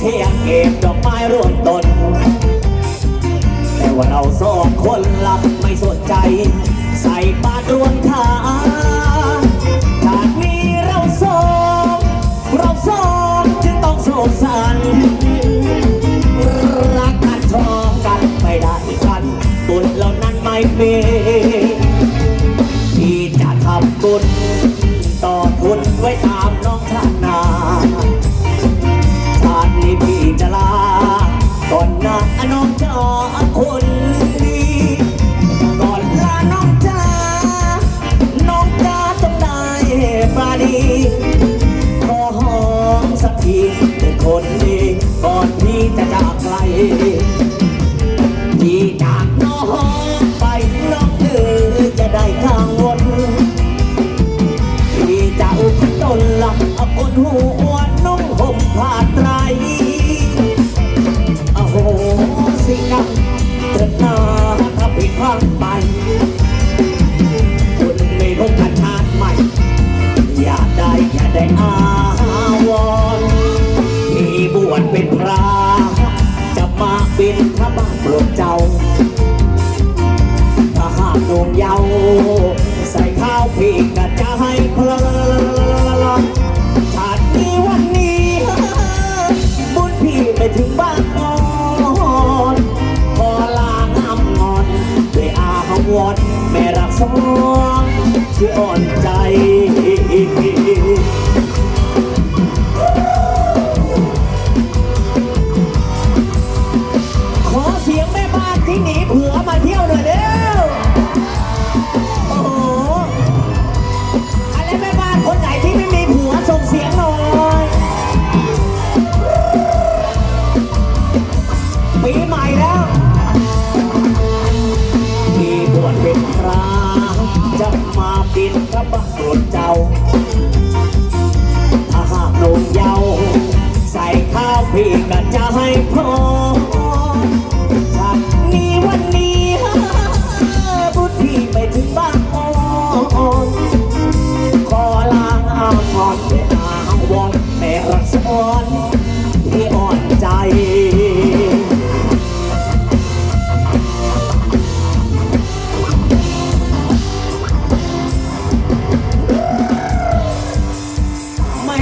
เราเพียงคู่เคียงเก็บดอกไม้ร่วมต้น แต่ว่าเราสองคนหลับไม่สนใจ ใส่บาตรรวมทางชาตินี้เราสองเราสองจึงต้องโศกสันรักกันชอบกันไม่ได้กันตุนเหล่านั้นไม่มีที่ คนดีก่อนลาน้องจ้าน้องจ้าต้องได้ปราณีขอหอมสักทีเป็นคนดีก่อนพี่จะจากไกลพี่จากน้องไปน้องเธอจะได้ข้างวนพี่จะอุปตนหละเอาคนหัวนุ่งห่มผ้าไตร วรณ์แม่รักสองคืออ่อนใจ โปรดเจ้า ถ้าหากนมเยาใส่ข้าวพี่ก็จะให้พอ